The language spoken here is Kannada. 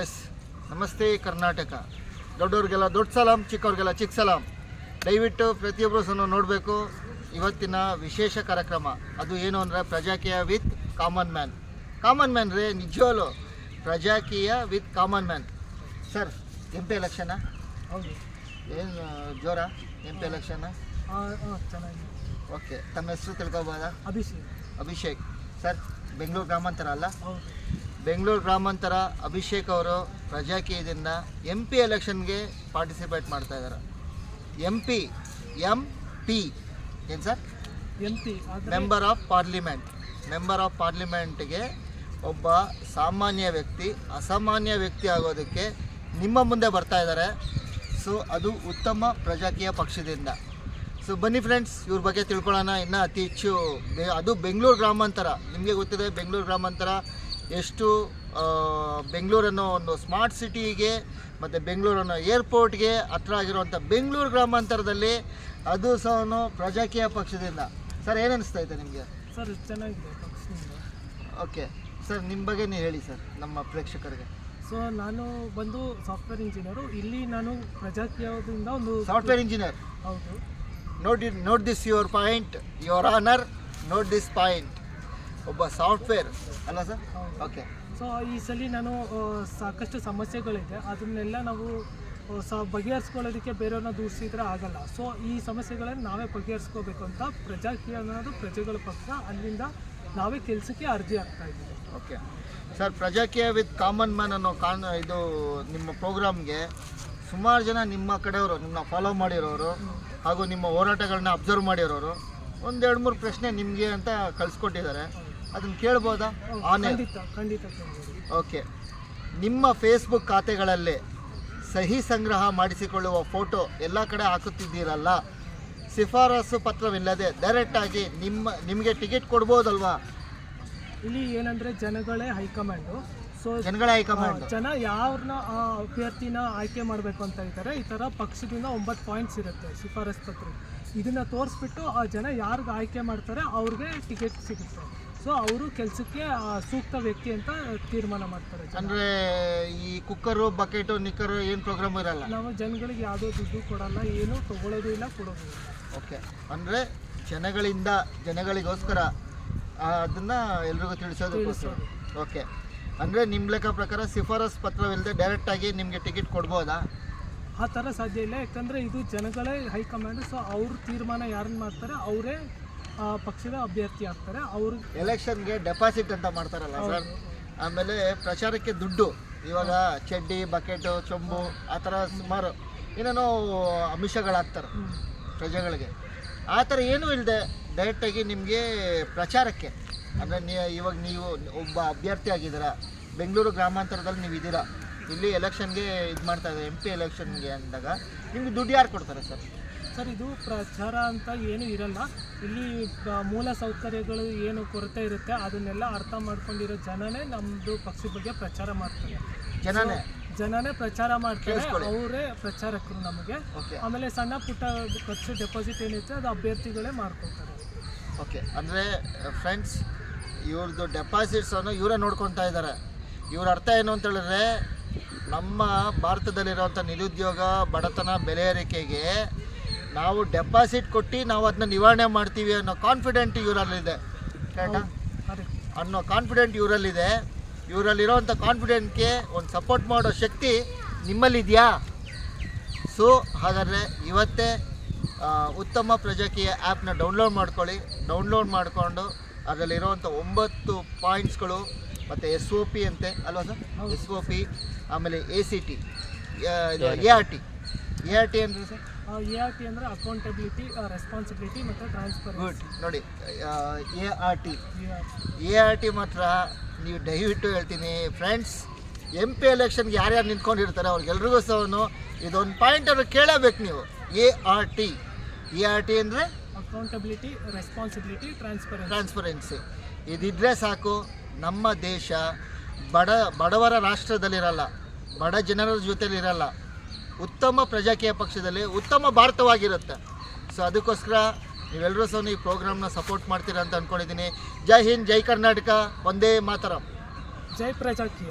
ಎಸ್ ನಮಸ್ತೆ ಕರ್ನಾಟಕ. ದೊಡ್ಡವ್ರಿಗೆಲ್ಲ ದೊಡ್ಡ ಸಲಾಂ ಚಿಕ್ಕವ್ರಿಗೆಲ್ಲ ಚಿಕ್ಕ ಸಲಾಂ. ದಯವಿಟ್ಟು ಪ್ರತಿಯೊಬ್ಬರು ಸಹ ನೋಡಬೇಕು ಇವತ್ತಿನ ವಿಶೇಷ ಕಾರ್ಯಕ್ರಮ. ಅದು ಏನು ಅಂದರೆ Prajakiya with common man. Common man ರೇ ನಿಜವಲು Prajakiya with common man. Sir M P ಎಲೆಕ್ಷನಾ ಹೌದು. ಏನು ಜೋರ? ಎಂ ಪಿ ಎಲೆಕ್ಷನ್ ಚೆನ್ನಾಗಿದೆ. ಓಕೆ ತಮ್ಮ ಹೆಸರು ತಿಳ್ಕೊಬೋದಾ? ಅಭಿಷೇಕ್. ಅಭಿಷೇಕ್. ಸರ್ ಬೆಂಗಳೂರು ಗ್ರಾಮಾಂತರ ಅಲ್ಲ? ಹೌದು. ಬೆಂಗಳೂರು ಗ್ರಾಮಾಂತರ ಅಭಿಷೇಕ್ ಅವರು ಪ್ರಜಾಕೀಯದಿಂದ ಎಂ ಪಿ ಎಲೆಕ್ಷನ್ಗೆ ಪಾರ್ಟಿಸಿಪೇಟ್ ಮಾಡ್ತಾ ಇದ್ದಾರೆ. ಎಂ ಪಿ ಎಂ ಪಿ ಏನು sir? M P member of parliament member of ಪಾರ್ಲಿಮೆಂಟ್ಗೆ ಒಬ್ಬ ಸಾಮಾನ್ಯ ವ್ಯಕ್ತಿ ಅಸಾಮಾನ್ಯ ವ್ಯಕ್ತಿ ಆಗೋದಕ್ಕೆ ನಿಮ್ಮ ಮುಂದೆ ಬರ್ತಾ ಇದ್ದಾರೆ. ಸೊ ಅದು ಉತ್ತಮ ಪ್ರಜಾಕೀಯ ಪಕ್ಷದಿಂದ. ಸೊ ಬನ್ನಿ ಫ್ರೆಂಡ್ಸ್ ಇವ್ರ ಬಗ್ಗೆ ತಿಳ್ಕೊಳ್ಳೋಣ. ಇನ್ನೂ ಅತಿ ಹೆಚ್ಚು ಅದು ಬೆಂಗಳೂರು ಗ್ರಾಮಾಂತರ. ನಿಮಗೆ ಗೊತ್ತಿದೆ ಬೆಂಗಳೂರು ಗ್ರಾಮಾಂತರ ಎಷ್ಟು ಬೆಂಗಳೂರನ್ನು ಒಂದು ಸ್ಮಾರ್ಟ್ ಸಿಟಿಗೆ ಮತ್ತು ಬೆಂಗಳೂರನ್ನು ಏರ್ಪೋರ್ಟ್ಗೆ ಹತ್ರ ಆಗಿರುವಂಥ ಬೆಂಗಳೂರು ಗ್ರಾಮಾಂತರದಲ್ಲಿ ಅದು ಸಹ ಪ್ರಜಾಕೀಯ ಪಕ್ಷದಿಂದ. ಸರ್ ಏನಿಸ್ತಾ ಇದೆ ನಿಮಗೆ? ಸರ್ ಚೆನ್ನಾಗಿದೆ ಓಕೆ. ಸರ್ ನಿಮ್ಮ ಬಗ್ಗೆ ನೀವು ಹೇಳಿ ಸರ್ ನಮ್ಮ ಪ್ರೇಕ್ಷಕರಿಗೆ. ಸೊ ನಾನು ಬಂದು ಸಾಫ್ಟ್ವೇರ್ ಇಂಜಿನಿಯರು. ಇಲ್ಲಿ ನಾನು ಪ್ರಜಾಕೀಯದಿಂದ ಒಂದು ಸಾಫ್ಟ್ವೇರ್ ಇಂಜಿನಿಯರ್. ಹೌದು. ನೋಡಿ note this your point your honour note this point. ಒಬ್ಬ ಸಾಫ್ಟ್ವೇರ್ ಅಲ್ಲ ಸರ್? ಓಕೆ. ಸೊ ಈ ಸಲ ನಾನು ಸಾಕಷ್ಟು ಸಮಸ್ಯೆಗಳಿದೆ. ಅದನ್ನೆಲ್ಲ ನಾವು ಸ ಬಗೆಹರಿಸ್ಕೊಳ್ಳೋದಕ್ಕೆ ಬೇರೆಯವ್ರನ್ನ ದೂರಿಸಿದ್ರೆ ಆಗಲ್ಲ. ಸೊ ಈ ಸಮಸ್ಯೆಗಳನ್ನು ನಾವೇ ಬಗೆಹರಿಸ್ಕೋಬೇಕು ಅಂತ ಪ್ರಜಾಕೀಯ ಅನ್ನೋದು ಪ್ರಜೆಗಳ ಪಕ್ಷ. ಅಲ್ಲಿಂದ ನಾವೇ ಕೆಲಸಕ್ಕೆ ಅರ್ಜಿ ಆಗ್ತಾ ಇದ್ದೀವಿ. Okay. Sir Prajakiya with common man ಅನ್ನೋ ಕಾನ್ ಇದು ನಿಮ್ಮ ಪ್ರೋಗ್ರಾಮ್ಗೆ ಸುಮಾರು ಜನ ನಿಮ್ಮ ಕಡೆಯವರು ನಿಮ್ಮನ್ನ ಫಾಲೋ ಮಾಡಿರೋರು ಹಾಗೂ ನಿಮ್ಮ ಹೋರಾಟಗಳನ್ನ ಅಬ್ಸರ್ವ್ ಮಾಡಿರೋರು ಒಂದೆರಡು ಮೂರು ಪ್ರಶ್ನೆ ನಿಮಗೆ ಅಂತ ಕಳಿಸ್ಕೊಟ್ಟಿದ್ದಾರೆ. ಅದನ್ನು ಕೇಳ್ಬೋದಾ? ಆನ್ಲೈನ್ ಖಂಡಿತ ಖಂಡಿತ ಕೇಳ್ಬೋದು. ಓಕೆ. ನಿಮ್ಮ ಫೇಸ್ಬುಕ್ ಖಾತೆಗಳಲ್ಲಿ ಸಹಿ ಸಂಗ್ರಹ ಮಾಡಿಸಿಕೊಳ್ಳುವ ಫೋಟೋ ಎಲ್ಲ ಕಡೆ ಹಾಕುತ್ತಿದ್ದೀರಲ್ಲ? ಶಿಫಾರಸು ಪತ್ರವಿಲ್ಲದೆ ಡೈರೆಕ್ಟಾಗಿ ನಿಮ್ಮ ನಿಮಗೆ ಟಿಕೆಟ್ ಕೊಡ್ಬೋದಲ್ವಾ? ಇಲ್ಲಿ ಏನಂದ್ರೆ ಜನಗಳೇ ಹೈಕಮಾಂಡು. ಸೊ ಜನಗಳ ಹೈಕಮಾಂಡ್. ಜನ ಯಾರನ್ನ ಆ ಅಭ್ಯರ್ಥಿನ ಆಯ್ಕೆ ಮಾಡಬೇಕು ಅಂತ ಇದ್ದಾರೆ. ಈ ಥರ ಪಕ್ಷದಿಂದ ಒಂಬತ್ತು ಪಾಯಿಂಟ್ಸ್ ಇರುತ್ತೆ ಶಿಫಾರಸ್ ಪತ್ರ. ಇದನ್ನ ತೋರಿಸ್ಬಿಟ್ಟು ಆ ಜನ ಯಾರಿಗೆ ಆಯ್ಕೆ ಮಾಡ್ತಾರೆ ಅವ್ರಿಗೆ ಟಿಕೆಟ್ ಸಿಗುತ್ತೆ. ಸೊ ಅವರು ಕೆಲಸಕ್ಕೆ ಸೂಕ್ತ ವ್ಯಕ್ತಿ ಅಂತ ತೀರ್ಮಾನ ಮಾಡ್ತಾರೆ ಅಂದ್ರೆ ಅಂದರೆ ಈ ಕುಕ್ಕರು ಬಕೆಟು ನಿಕ್ಕರು ಏನು ಪ್ರೋಗ್ರಾಮ್ ಇರಲ್ಲ? ನಾವು ಜನಗಳಿಗೆ ಯಾವುದೋ ದುಡ್ಡು ಕೊಡಲ್ಲ ಏನು ತಗೊಳ್ಳೋದು ಇಲ್ಲ ಕೊಡೋದು ಇಲ್ಲ. ಓಕೆ. ಅಂದರೆ ಜನಗಳಿಂದ ಜನಗಳಿಗೋಸ್ಕರ ಆ, ಅದನ್ನ ಎಲ್ರಿಗೂ ತಿಳಿಸೋದು. ಓಕೆ. ಅಂದರೆ ನಿಮ್ಮ ಲೆಕ್ಕ ಪ್ರಕಾರ ಸಿಫಾರಸ್ ಪತ್ರವಿಲ್ಲದೆ ಡೈರೆಕ್ಟಾಗಿ ನಿಮಗೆ ಟಿಕೆಟ್ ಕೊಡ್ಬೋದಾ? ಆ ಥರ ಸಾಧ್ಯ ಇಲ್ಲ ಯಾಕಂದರೆ ಇದು ಜನಗಳೇ ಹೈಕಮಾಂಡ್ ಸೊ ಅವ್ರ ತೀರ್ಮಾನ ಯಾರನ್ನ ಮಾಡ್ತಾರೆ ಅವರೇ ಪಕ್ಷದ ಅಭ್ಯರ್ಥಿ ಆಗ್ತಾರೆ. ಅವ್ರು ಎಲೆಕ್ಷನ್ಗೆ ಡೆಪಾಸಿಟ್ ಅಂತ ಮಾಡ್ತಾರಲ್ಲ ಸರ್? ಆಮೇಲೆ ಪ್ರಚಾರಕ್ಕೆ ದುಡ್ಡು ಇವಾಗ ಚಡ್ಡಿ ಬಕೆಟು ಚೊಂಬು ಆ ಥರ ಸುಮಾರು ಏನೇನೋ ಅಂಶಗಳಾಗ್ತಾರೆ ಪ್ರಜೆಗಳಿಗೆ. ಆ ಥರ ಏನೂ ಇಲ್ಲದೆ ಡೈರೆಕ್ಟಾಗಿ ನಿಮಗೆ ಪ್ರಚಾರಕ್ಕೆ. ಅಂದರೆ ನೀ ಇವಾಗ ನೀವು ಒಬ್ಬ ಅಭ್ಯರ್ಥಿ ಆಗಿದ್ದೀರ ಬೆಂಗಳೂರು ಗ್ರಾಮಾಂತರದಲ್ಲಿ ನೀವು ಇದ್ದೀರಾ ಇಲ್ಲಿ ಎಲೆಕ್ಷನ್ಗೆ ಇದು ಮಾಡ್ತಾ ಇದ್ದಾರೆ ಎಂ ಪಿ ಎಲೆಕ್ಷನ್ಗೆ ಅಂದಾಗ ನಿಮಗೆ ದುಡ್ಡು ಯಾರು ಕೊಡ್ತಾರೆ ಸರ್? ಸರ್ ಇದು ಪ್ರಚಾರ ಅಂತ ಏನೂ ಇರಲ್ಲ. ಇಲ್ಲಿ ಮೂಲ ಸೌಕರ್ಯಗಳು ಏನು ಕೊರತೆ ಇರುತ್ತೆ ಅದನ್ನೆಲ್ಲ ಅರ್ಥ ಮಾಡ್ಕೊಂಡಿರೋ ಜನನೇ ನಮ್ಮದು ಪಕ್ಷದ ಬಗ್ಗೆ ಪ್ರಚಾರ ಮಾಡ್ತಾರೆ. ಜನನೇ? ಜನನೇ ಪ್ರಚಾರ ಮಾಡ್ತಾರೆ ಅವರೇ ಪ್ರಚಾರಕರು ನಮಗೆ. ಓಕೆ. ಆಮೇಲೆ ಸಣ್ಣ ಪುಟ್ಟ ಖರ್ಚು ಡೆಪಾಸಿಟ್ ಏನಿರುತ್ತೆ ಅದು ಅಭ್ಯರ್ಥಿಗಳೇ ಮಾಡ್ಕೊತಾರೆ ಓಕೆ ಅಂದರೆ ಫ್ರೆಂಡ್ಸ್ ಇವ್ರದ್ದು ಡೆಪಾಸಿಟ್ಸನ್ನು ಇವರೇ ನೋಡ್ಕೊತಾ ಇದ್ದಾರೆ. ಇವ್ರ ಅರ್ಥ ಏನು ಅಂತ ಹೇಳಿದ್ರೆ ನಮ್ಮ ಭಾರತದಲ್ಲಿರುವಂಥ ನಿರುದ್ಯೋಗ ಬಡತನ ಬೆಲೆ ಏರಿಕೆಗೆ ನಾವು ಡೆಪಾಸಿಟ್ ಕೊಟ್ಟು ನಾವು ಅದನ್ನ ನಿವಾರಣೆ ಮಾಡ್ತೀವಿ ಅನ್ನೋ ಕಾನ್ಫಿಡೆಂಟ್ ಇವರಲ್ಲಿದೆ. ಕರೆಕ್ಟಾ ಅನ್ನೋ ಕಾನ್ಫಿಡೆಂಟ್ ಇವರಲ್ಲಿದೆ. ಇವರಲ್ಲಿರೋವಂಥ ಕಾನ್ಫಿಡೆಂಟ್ಗೆ ಒಂದು ಸಪೋರ್ಟ್ ಮಾಡೋ ಶಕ್ತಿ ನಿಮ್ಮಲ್ಲಿದೆಯಾ? ಸೊ ಹಾಗಾದರೆ ಇವತ್ತೇ ಉತ್ತಮ ಪ್ರಜಾಕೀಯ ಆ್ಯಪ್ನ ಡೌನ್ಲೋಡ್ ಮಾಡ್ಕೊಳ್ಳಿ. ಡೌನ್ಲೋಡ್ ಮಾಡಿಕೊಂಡು ಅದರಲ್ಲಿರುವಂಥ ಒಂಬತ್ತು ಪಾಯಿಂಟ್ಸ್ಗಳು ಮತ್ತು ಎಸ್ ಒ ಪಿ ಅಂತೆ ಅಲ್ವಾ ಸರ್? ಎಸ್ ಒ ಪಿ ಆಮೇಲೆ A C T A R T A R T ಅಂದರೆ ಸರ್? ಎ ಆರ್ ಟಿ ಅಂದರೆ ಅಕೌಂಟಬಿಲಿಟಿ ರೆಸ್ಪಾನ್ಸಿಬಿಲಿಟಿ ಮತ್ತು ಗುಡ್ ಟ್ರಾನ್ಸ್ಪರೆನ್ಸಿ ನೋಡಿ A R T A R T ಮಾತ್ರ ನೀವು ದಯವಿಟ್ಟು ಹೇಳ್ತೀನಿ ಫ್ರೆಂಡ್ಸ್ ಎಂ ಪಿ ಎಲೆಕ್ಷನ್ಗೆ ಯಾರ್ಯಾರು ನಿಂತ್ಕೊಂಡಿರ್ತಾರೆ ಅವ್ರಿಗೆಲ್ರಿಗೂ ಸಹ ಇದೊಂದು ಪಾಯಿಂಟ್ ಅವ್ರಿಗೆ ಕೇಳಬೇಕು ನೀವು. A R T A R T ಅಂದರೆ ಅಕೌಂಟಬಿಲಿಟಿ ರೆಸ್ಪಾನ್ಸಿಬಿಲಿಟಿ ಟ್ರಾನ್ಸ್ಪರೆನ್ಸಿ ಟ್ರಾನ್ಸ್ಪರೆನ್ಸಿ ಇದಿದ್ರೆ ಸಾಕು ನಮ್ಮ ದೇಶ ಬಡ ಬಡವರ ರಾಷ್ಟ್ರದಲ್ಲಿರಲ್ಲ ಬಡ ಜನರ ಜೊತೆಲಿರಲ್ಲ ಉತ್ತಮ ಪ್ರಜಾಕೀಯ ಪಕ್ಷದಲ್ಲಿ ಉತ್ತಮ ಭಾರತವಾಗಿರುತ್ತೆ. ಸೊ ಅದಕ್ಕೋಸ್ಕರ ನೀವೆಲ್ಲರೂ ಸಹ ಈ ಪ್ರೋಗ್ರಾಮ್ನ ಸಪೋರ್ಟ್ ಮಾಡ್ತೀರಾ ಅಂತ ಅಂದ್ಕೊಂಡಿದ್ದೀನಿ ಜೈ ಹಿಂದ್, ಜೈ ಕರ್ನಾಟಕ ಒಂದೇ ಮಾತರ. ಜೈ ಪ್ರಜಾಕೀಯ.